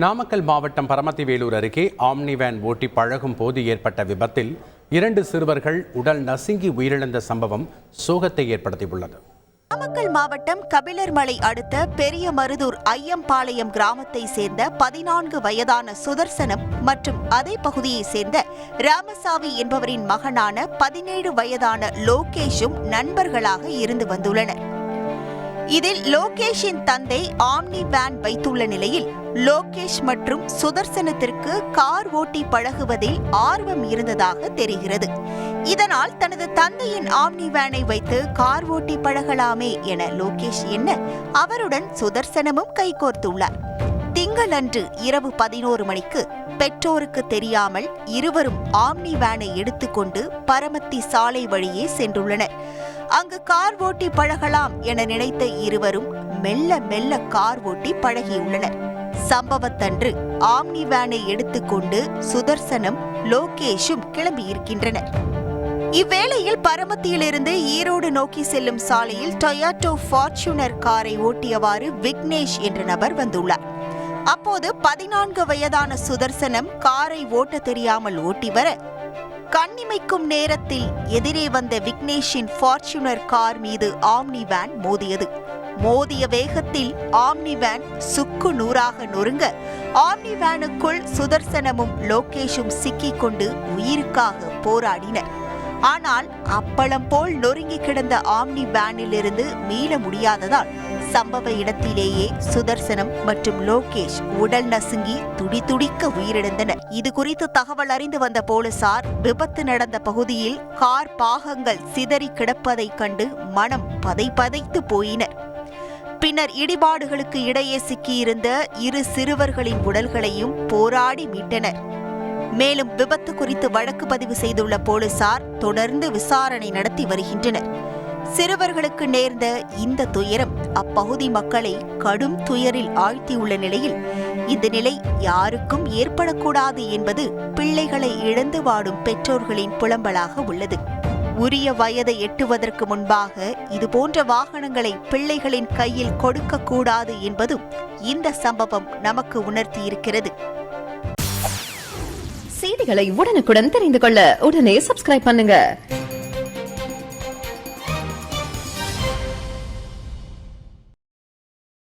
நாமக்கல் மாவட்டம் பரமத்தி வேலூர் அருகே omni van ஓட்டி பழகும் போது ஏற்பட்ட விபத்தில் இரண்டு சிறுவர்கள் உடல் நசுங்கி உயிரிழந்த சம்பவம் சோகத்தை ஏற்படுத்தியுள்ளது. நாமக்கல் மாவட்டம் கபிலர்மலை அடுத்த பெரிய மருதூர் ஐயம்பாளையம் கிராமத்தை சேர்ந்த பதினான்கு வயதான சுதர்சனம் மற்றும் அதே பகுதியைச் சேர்ந்த ராமசாமி என்பவரின் மகனான பதினேழு வயதான லோகேஷும் நண்பர்களாக இருந்து வந்துள்ளனர். இதில் லோகேஷின் தந்தை ஆம்னி வேன் வைத்துள்ள நிலையில் லோகேஷ் மற்றும் சுதர்சனத்திற்கு கார் ஓட்டி பழகுவதில் ஆர்வம் இருந்ததாக தெரிகிறது. இதனால் தனது தந்தையின் ஆம்னி வேனை வைத்து கார் ஓட்டி பழகலாமே என லோகேஷ் என்ன அவருடன் சுதர்சனமும் கைகோர்த்துள்ளார். திங்களன்று இரவு பதினோரு மணிக்கு பெற்றோருக்கு தெரியாமல் இருவரும் ஆம்னி வேனை எடுத்துக்கொண்டு பரமத்தி சாலை வழியே சென்றுள்ளனர். அங்கு கார் ஓட்டி பழகலாம் என நினைத்த இருவரும் மெல்ல மெல்ல கார் ஓட்டி பழகியுள்ளனர். சம்பவத்தன்று ஆம்னி வேனை எடுத்துக்கொண்டு சுதர்சனம் லோகேஷும் கிளம்பியிருக்கின்றனர். இவ்வேளையில் பரமத்தியிலிருந்து ஈரோடு நோக்கி செல்லும் சாலையில் டொயாட்டோ ஃபார்ச்சுனர் காரை ஓட்டியவாறு விக்னேஷ் என்ற நபர் வந்துள்ளார். அப்போது பதினான்கு வயதான சுதர்சனம் காரை ஓட்ட தெரியாமல் ஓட்டி வர கண்ணிமைக்கும் நேரத்தில் எதிரே வந்த விக்னேஷின் ஃபார்ச்சுனர் கார் மீது ஆம்னி வேன் மோதியது. மோதிய வேகத்தில் ஆம்னி வேன் சுக்கு நூறாக நொறுங்க ஆம்னி வேனுக்குள் சுதர்சனமும் லோகேஷும் சிக்கிக்கொண்டு உயிருக்காக போராடினர் ஆனால் அப்பளம் போல் நொறுங்கி கிடந்த ஆம்னி வேனிலிருந்து மீள முடியாததால் சம்பவ இடத்திலேயே சுதர்சனம் மற்றும் லோகேஷ் உடல் நசுங்கி துடிதுடிக்க உயிரிழந்தனர். இது குறித்து தகவல் அறிந்து வந்த போலீசார் விபத்து நடந்த பகுதியில் கார் பாகங்கள் சிதறி கிடப்பதைக் கண்டு மனம் பதை பதைத்து போயினர். பின்னர் இடிபாடுகளுக்கு இடையே சிக்கியிருந்த இரு சிறுவர்களின் உடல்களையும் போராடி மீட்டனர். மேலும் விபத்து குறித்து வழக்கு பதிவு செய்துள்ள போலீசார் தொடர்ந்து விசாரணை நடத்தி வருகின்றனர். சிறுவர்களுக்கு நேர்ந்த இந்த துயரம் அப்பகுதி மக்களை கடும் துயரில் ஆழ்த்தியுள்ள நிலையில் இந்த நிலை யாருக்கும் ஏற்படக்கூடாது என்பது பிள்ளைகளை இழந்து வாடும் பெற்றோர்களின் புலம்பலாக உள்ளது. உரிய வயதை எட்டுவதற்கு முன்பாக இதுபோன்ற வாகனங்களை பிள்ளைகளின் கையில் கொடுக்கக்கூடாது என்பதும் இந்த சம்பவம் நமக்கு உணர்த்தியிருக்கிறது. செய்திகளை உடனுக்குடன் தெரிந்து கொள்ள உடனே சப்ஸ்கிரைப் பண்ணுங்க.